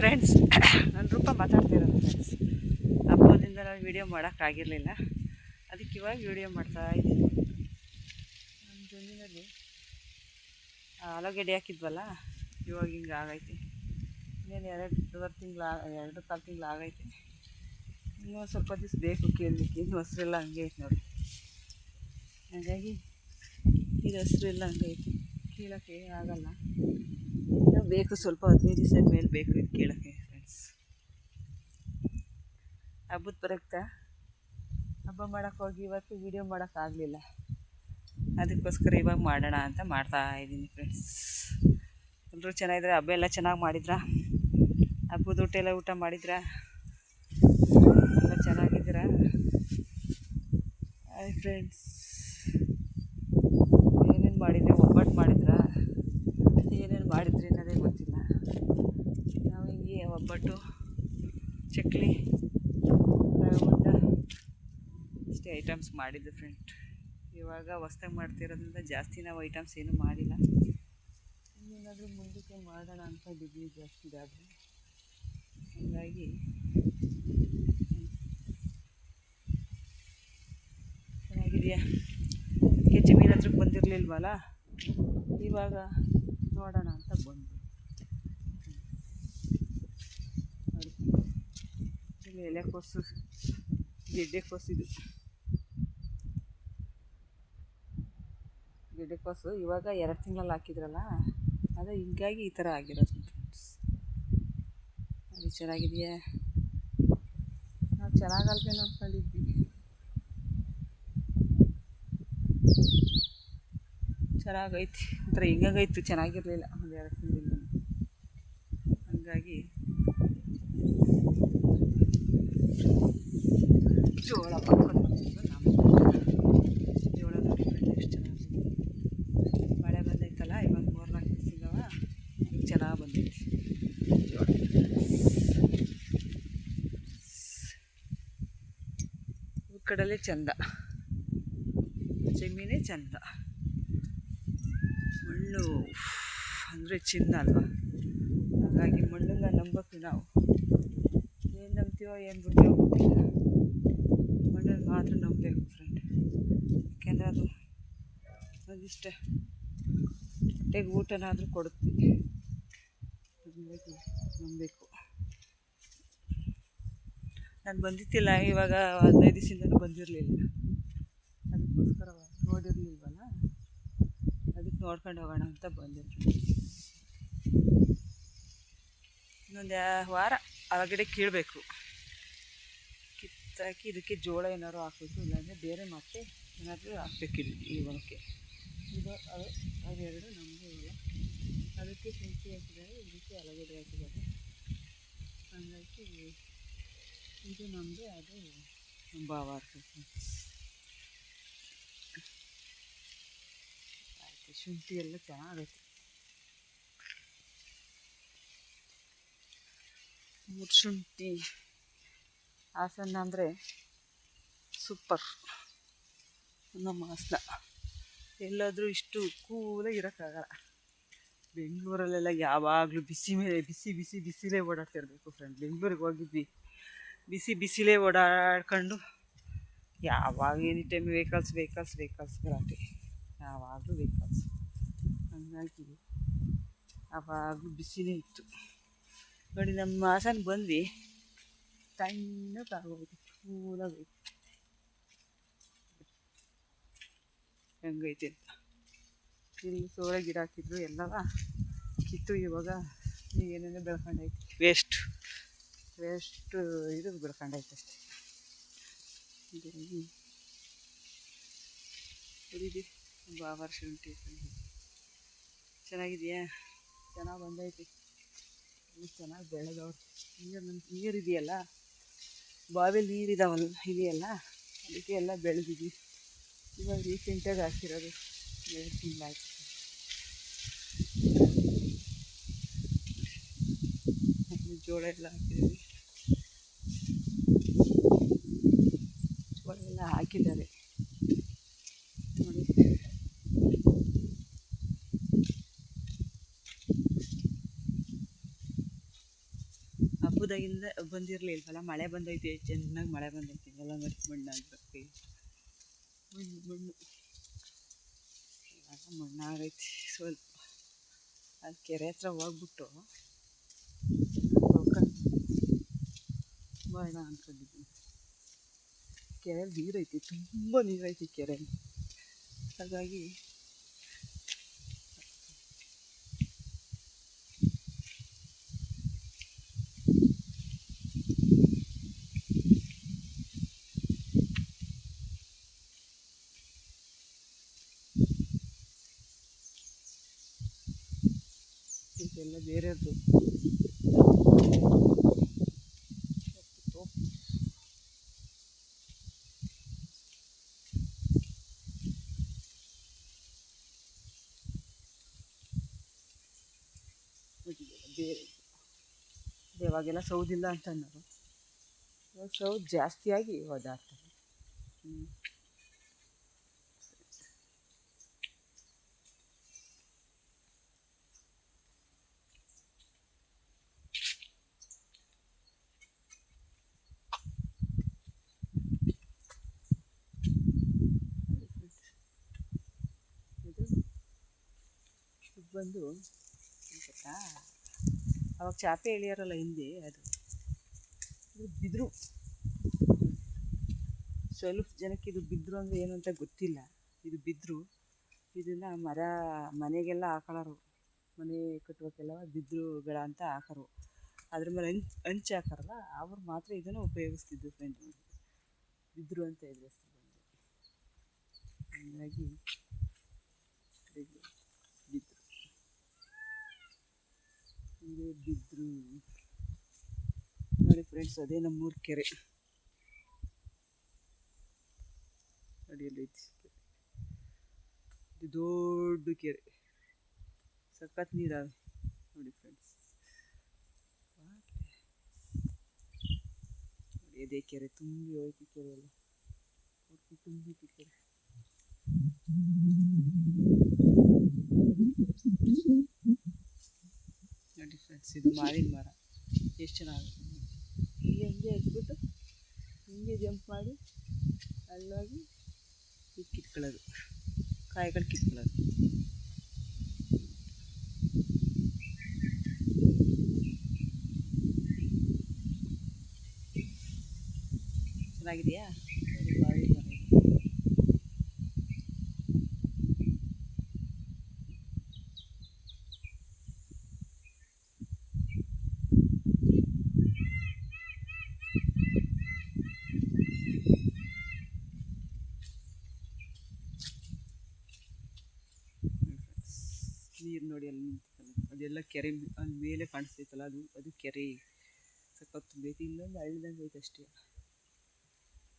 Friends ನಾನು ರೂಪ ಮಾತಾಡ್ತಿರೋದು ಫ್ರೆಂಡ್ಸ್ ಹಬ್ಬದಿಂದ ನಾನು ವೀಡಿಯೋ ಮಾಡೋಕ್ಕಾಗಿರಲಿಲ್ಲ. ಅದಕ್ಕೆ ಇವಾಗ ವೀಡಿಯೋ ಮಾಡ್ತಾ ಇದ್ದೀನಿ. ನಮ್ಮ ಜಮೀನಲ್ಲಿ ಆಲೂಗೆಡ್ಡೆ ಹಾಕಿದ್ವಲ್ಲ, ಇವಾಗ ಹಿಂಗೆ ಆಗೈತೆ. ಇನ್ನೇನು ಎರಡೂವರೆ ತಿಂಗಳು, ಎರಡು ಕಾಲು ತಿಂಗಳು ಆಗೈತೆ. ಇನ್ನೂ ಸ್ವಲ್ಪ ದಿವಸ ಬೇಕು ಕೇಳಲಿಕ್ಕೆ. ಇನ್ನು ಹಸಿರೆಲ್ಲ ಹಂಗೆ ಐತೆ ನೋಡಿ. ಹಾಗಾಗಿ, ಇದು ಹಸಿರೆಲ್ಲ ಹಂಗೆ ಐತೆ. ಕೀಳೋಕ್ಕೆ ಆಗಲ್ಲ. ಬೇಕು, ಸ್ವಲ್ಪ ಹದಿನೈದು ದಿವಸ ಮೇಲೆ ಬೇಕು ಇದು ಕೇಳೋಕ್ಕೆ ಫ್ರೆಂಡ್ಸ್ ಹಬ್ಬದ ಪ್ರಯುಕ್ತ ಹಬ್ಬ ಮಾಡೋಕ್ಕೆ ಹೋಗಿ ಇವತ್ತು ವೀಡಿಯೋ ಮಾಡೋಕ್ಕಾಗಲಿಲ್ಲ ಅದಕ್ಕೋಸ್ಕರ ಇವಾಗ ಮಾಡೋಣ ಅಂತ ಮಾಡ್ತಾ ಇದ್ದೀನಿ ಫ್ರೆಂಡ್ಸ್ ಎಲ್ಲರೂ ಚೆನ್ನಾಗಿದ್ರೆ ಹಬ್ಬ ಎಲ್ಲ ಚೆನ್ನಾಗಿ ಮಾಡಿದ್ರಾ? ಹಬ್ಬದ ಊಟ ಎಲ್ಲ ಊಟ ಮಾಡಿದ್ರಾ? ಎಲ್ಲ ಚೆನ್ನಾಗಿದ್ದೀರಾ? ಹಾಯ್ ಫ್ರೆಂಡ್ಸ್ ಏನೇನು ಮಾಡಿದ್ರಿ ಒಬ್ಬಟ್ಟು ಮಾಡಿದ್ರಾ ಏನೇನು ಮಾಡಿದ್ರಿ ಅನ್ನೋದೇ ಗೊತ್ತಿಲ್ಲ ನಾವು ಹಿಂಗೆ ಒಬ್ಬಟ್ಟು ಚಕ್ಲಿ ರವೆ ಉಂಡ ಇಷ್ಟೇ ಐಟಮ್ಸ್ ಮಾಡಿದ್ದು ಫ್ರೆಂಡ್ ಇವಾಗ ಹೊಸ್ದಾಗಿ ಮಾಡ್ತಿರೋದ್ರಿಂದ ಜಾಸ್ತಿ ನಾವು ಐಟಮ್ಸ್ ಏನೂ ಮಾಡಿಲ್ಲ. ಇನ್ನೇನಾದರೂ ಮುಂದಕ್ಕೆ ಮಾಡೋಣ ಅಂತ ಡಿಗ್ರಿ ಜಾಸ್ತಿ ಇದಾದರೆ ಹಾಗಾಗಿ ಚೆನ್ನಾಗಿದೆಯಾ? ಅದಕ್ಕೆ ಜಮೀನು ಹತ್ರಕ್ಕೆ ಬಂದಿರಲಿಲ್ವಲ್ಲ? ಇವಾಗ ನೋಡೋಣ ಅಂತ ಬಂದು. ಎಲೆ ಕೋಸು ಎಲೆಕೋಸು ಗೆಡ್ಡೆಕೋಸು ಇದು ಗೆಡ್ಡೆಕೋಸು ಇವಾಗ ಎರಡು ತಿಂಗಳಲ್ಲಿ ಹಾಕಿದ್ರಲ್ಲ, ಅದು ಹಿಂಗಾಗಿ ಈ ಥರ ಆಗಿರೋದು ಫ್ರೆಂಡ್ಸ್ ಅದು ಚೆನ್ನಾಗಿದೆಯಾ? ನಾವು ಚೆನ್ನಾಗಲ್ವೇನೋ ಅಂದ್ಕೊಂಡಿದ್ವಿ ಚೆನ್ನಾಗೈತಿ. ಒಂಥರ ಹಿಂಗಾಗೈತು, ಚೆನ್ನಾಗಿರಲಿಲ್ಲ ಒಂದು ಎರಡು ತಿಂಗಳಿಂದ ಹಂಗಾಗಿ ಜೋಳ ಪಕ್ಕದ ಮನೆಯಿಂದ ನಮ್ಮ ಜೋಳ ನೋಡಿ ಫ್ರೆಂಡ್ ಎಷ್ಟು ಚೆನ್ನಾಗಿ ಮಳೆ ಬಂದೈತಲ್ಲ ಇವಾಗ ಮೂರ್ನಾಲ್ಕು ದಿವಸದವ ಚೆನ್ನಾಗಿ ಬಂದೈತಿ ಜೋಳ ಕಡೆಯಲ್ಲೇ ಚಂದ. ಜಮೀನೇ ಚಂದ. ಮಣ್ಣು ಅಂದರೆ ಚಿನ್ನ ಅಲ್ವಾ? ಹಾಗಾಗಿ ಮಣ್ಣನ್ನು ನಂಬಕ್ಕೆ ನಾವು ಏನು ನಂಬ್ತೀವೋ ಏನು ಬಿಡ್ತೀವೋ ಗೊತ್ತಿಲ್ಲ. ಮಣ್ಣನ್ನು ಮಾತ್ರ ನಂಬಬೇಕು ಫ್ರೆಂಡ್ ಯಾಕೆಂದರೆ ಅದು ಒಂದಿಷ್ಟ ಹೊಟ್ಟೆಗೆ ಊಟನಾದರೂ ಕೊಡುತ್ತೆ. ನಂಬಬೇಕು. ನಾನು ಬಂದಿತ್ತಿಲ್ಲ ಇವಾಗ ಹದಿನೈದು ದಿವಸದಿಂದನೂ ಬಂದಿರಲಿಲ್ಲ. ಅದಕ್ಕೋಸ್ಕರ ನೋಡಿರಲಿಲ್ವಲ್ಲ? ಅದಕ್ಕೆ ನೋಡ್ಕೊಂಡು ಹೋಗೋಣ ಅಂತ ಬಂದಿರ್ತೀನಿ. ಇನ್ನೊಂದು ವಾರ ಒಳಗಡೆ ಕೀಳಬೇಕು. ಕಿತ್ತಾಕಿ ಇದಕ್ಕೆ ಜೋಳ ಏನಾದ್ರು ಹಾಕಬೇಕು, ಇಲ್ಲಾಂದರೆ ಬೇರೆ ಮತ್ತೆ ಏನಾದರೂ ಹಾಕ್ಬೇಕಿಲ್ಲ ಈ ಒಳಕ್ಕೆ ಇದು ಅದು, ಅದೆರಡು ನಮಗೆ ಇಲ್ಲ ಅದಕ್ಕೆ ಶುಂಠಿ ಹಾಕಿದ್ದಾರೆ, ಇದಕ್ಕೆ ಅಲಗಡೆ ಹಾಕಿದ್ದಾರೆ. ಹಾಗಾಗಿ ಇದು ನಮಗೆ ಅದು ತುಂಬ ಆಯಿತು, ಶುಂಠಿ ಎಲ್ಲ ಚೆನ್ನಾಗೈತೆ. ಮೂರು ಶುಂಠಿ. ಹಾಸನ ಅಂದರೆ ಸೂಪರ್. ನಮ್ಮ ಹಾಸನ ಎಲ್ಲಾದರೂ ಇಷ್ಟು ಕೂಲಾಗಿ ಇರೋಕ್ಕಾಗಲ್ಲ. ಬೆಂಗಳೂರಲ್ಲೆಲ್ಲ ಯಾವಾಗಲೂ ಬಿಸಿ ಮೇಲೆ, ಬಿಸಿ ಬಿಸಿ, ಬಿಸಿಲೇ ಓಡಾಡ್ತಿರ್ಬೇಕು ಫ್ರೆಂಡ್ ಬೆಂಗಳೂರಿಗೆ ಹೋಗಿದ್ವಿ. ಬಿಸಿ ಬಿಸಿಲೇ ಓಡಾಡ್ಕೊಂಡು ಯಾವಾಗ any time vehicles vehicles vehicles ಗಲಾಟೆ. ಯಾವಾಗಲೂ ವೆಹಿಕಲ್ಸ್ ಹಂಗಾಗಿ ಯಾವಾಗಲೂ ಬಿಸಿಲೇ ಇತ್ತು. ನೋಡಿ, ನಮ್ಮ ಹಾಸನ ಬಂದ್ವಿ ತಣ್ಣಗೆ ಆಗೋಯ್ತು ಕೂಲಾಗೈತೆ ಹೆಂಗೈತೆ ಅಂತ. ಇಲ್ಲಿ ಸೋರೆ ಗಿಡ ಹಾಕಿದ್ರು ಎಲ್ಲವ ಕಿತ್ತು ಇವಾಗ ಏನೇನೋ ಬೆಳ್ಕೊಂಡೈತೆ ವೇಸ್ಟ್ ವೇಸ್ಟ್ ಇದು ಬಿಡ್ಕೊಂಡೈತೆ ಅಷ್ಟೇ. ತುಂಬ ಶುಂಠಿ ಚೆನ್ನಾಗಿದೆಯಾ? ಚೆನ್ನಾಗಿ ಬಂದೈತಿ. ಚೆನ್ನಾಗಿ ಬೆಳೆದವ್ರು. ನೀರು ನೀರು ಇದೆಯಲ್ಲ? ಬಾವಿಲಿ ನೀರು ಇದಾವಲ್ಲ ಇದೆಯಲ್ಲ? ಅದಕ್ಕೆ ಎಲ್ಲ ಬೆಳೆದಿದ್ವಿ. ಇವಾಗ ರೀಸೆಂಟಾಗಿ ಹಾಕಿರೋದು. ಎರಡು ತಿಂಗಳಾಯ್ತು ಜೋಳ ಎಲ್ಲ ಹಾಕಿದ್ದೀವಿ ಜೋಳ ಎಲ್ಲ ಹಾಕಿದ್ದಾರೆ. ನೋಡಿ. ಹಬ್ಬದಾಗಿಂದ ಬಂದಿರಲಿಲ್ವಲ್ಲ ಮಳೆ ಬಂದೈತೆ, ಚೆನ್ನಾಗಿ ಮಳೆ ಬಂದೈತೆ. ಎಲ್ಲ ನೋಡಿ ಮಣ್ಣಾಗ್ಬೇಕು ಮಣ್ಣು ಮಣ್ಣು. ಇವಾಗ ಮಣ್ಣಾಗೈತಿ ಸ್ವಲ್ಪ ಅಲ್ಲಿ ಕೆರೆ ಹತ್ರ ಹೋಗ್ಬಿಟ್ಟು ಅಂದ್ಕೊಂಡಿದ್ದೀನಿ ಕೆರೆ ನೀರೈತಿ ತುಂಬ ನೀರೈತಿ ಕೆರೆ ಹಾಗಾಗಿ ಇದೆಲ್ಲ ಬೇರೆಯವ್ರದ್ದು ಬೇರೆ ಇವಾಗೆಲ್ಲ ಸೌದಿಲ್ಲ ಅಂತ ಅನ್ನೋರು ಇವಾಗ ಸೌದ್ ಜಾಸ್ತಿಯಾಗಿ ಓದಾಡ್ತಾರೆ ಹ್ಞೂ ಇದು ಇದು ಬಂದು ಏನ್ ಗೊತ್ತಾ? ಅವಾಗ ಚಾಪೆ ಎಳಿಯಾರಲ್ಲ ಹಿಂದೆ ಅದು. ಇದು ಬಿದ್ರು. ಸ್ವಲ್ಪ ಜನಕ್ಕೆ ಇದು ಬಿದ್ರು ಅಂದರೆ ಏನು ಅಂತ ಗೊತ್ತಿಲ್ಲ. ಇದು ಬಿದ್ರು. ಇದನ್ನು ಮರ, ಮನೆಗೆಲ್ಲ ಹಾಕೊಳ್ಳೋರು ಮನೆ ಕಟ್ಟುವಕ್ಕೆಲ್ಲ ಬಿದ್ರುಗಳ ಅಂತ ಹಾಕೋರು. ಅದ್ರ ಮೇಲೆ ಹಂಚ್ ಹಂಚ್ ಹಾಕಾರಲ್ಲ, ಅವ್ರು ಮಾತ್ರ ಇದನ್ನು ಉಪಯೋಗಿಸ್ತಿದ್ದು ಫ್ರೆಂಡ್ ಬಿದ್ರು ಅಂತ ಹೇಳಿದ್ರು ಹಾಗಾಗಿ ಇದು ಬಿದ್ರು ಹಿಂಗೆ ಬಿದ್ರು ನೋಡಿ ಫ್ರೆಂಡ್ಸ್ ಅದೇ ನಮ್ಮೂರ ಕೆರೆ. ಅಡಿಯಲ್ಲಿ. ಇದು ದೊಡ್ಡ ಕೆರೆ. ಸಖತ್ ನೀರಾವೆ ನೋಡಿ ಫ್ರೆಂಡ್ಸ್ ಅದೇ ಕೆರೆ, ತುಂಬಿ ಹೋಯ್ತು ಕೆರೆ ಎಲ್ಲ. ತುಂಬಿತ್ತು ಕೆರೆ. ನೋಡಿ ಫ್ರೆಂಡ್ಸ್ ಇದು ಮಾವಿನ ಮರ. ಎಷ್ಟು ಚೆನ್ನಾಗುತ್ತೆ ಹಿಂಗೆ ಹಿಂಗೆ ಹಿಂಗೆ ಜಂಪ್ ಮಾಡಿ ಅಲ್ಲೋಗಿ ಇದು ಕಿತ್ಕೊಳ್ಳೋದು. ಕಾಯಿಗಳು ಕಿತ್ಕೊಳ್ಳೋದು. ಚೆನ್ನಾಗಿದೆಯಾ ನೋಡಿ ಮಾವಿನ ಮರ ಇದು. ನೀರು ಅಲ್ಲಿ ನಿಂತಿತ್ತಲ್ಲ ಅದೆಲ್ಲ ಕೆರೆ ಅಲ್ಲಿ ಮೇಲೆ ಕಾಣಿಸ್ತೈತಲ್ಲ, ಅದು ಅದು ಕೆರೆ. ಸಖತ್ ಬೇತಿ, ಇಲ್ಲೊಂದು ಹಳ್ಳಿದಂಗೆ ಐತೆ ಅಷ್ಟೇ.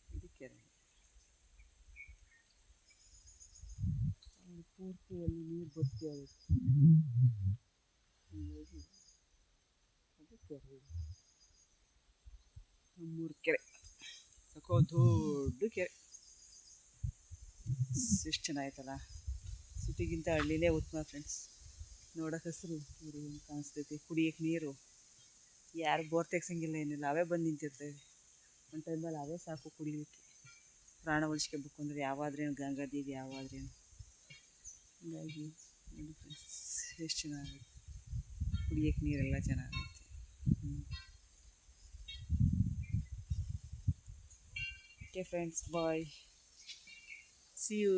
ಇದು ಕೆರೆ. ಪೂರ್ತಿ ಅಲ್ಲಿ ನೀರು ಬರ್ತಿ ಅದು ಕೆರೆ. ನಮ್ಮೂರು ಕೆರೆ. ಸಖೋ ದೊಡ್ಡ ಕೆರೆ. ಎಷ್ಟು ಚೆನ್ನಾಗಿತ್ತಲ್ಲ ಸಿಟಿಗಿಂತ ಹಳ್ಳಿಲೇ ಉತ್ತಮ ಫ್ರೆಂಡ್ಸ್ ನೋಡೋಕೆ ಹಸಿರು, ನೋಡಿ ಹೆಂಗೆ ಕಾಣಿಸ್ತೈತಿ. ಕುಡಿಯೋಕೆ ನೀರು. ಯಾರು ಬೋರ್ ತೆಗ್ಸಂಗಿಲ್ಲ ಏನಿಲ್ಲ, ಅವೇ ಬಂದು ನಿಂತಿರ್ತವೆ. ಒಂದು ಟೈಮಲ್ಲಿ ಅವೇ ಸಾಕು ಕುಡಿಲಿಕ್ಕೆ. ಪ್ರಾಣ ಉಳಿಸ್ಕೋಬೇಕು ಅಂದರೆ ಯಾವಾದ್ರೇನು ಗಂಗಾದೇವಿ ಯಾವಾದ್ರೇನು. ಹೀಗಾಗಿ ಫ್ರೆಂಡ್ಸ್ ಎಷ್ಟು ಚೆನ್ನಾಗೈತೆ ಕುಡಿಯೋಕೆ ನೀರೆಲ್ಲ ಚೆನ್ನಾಗೈತೆ. Okay friends bye see you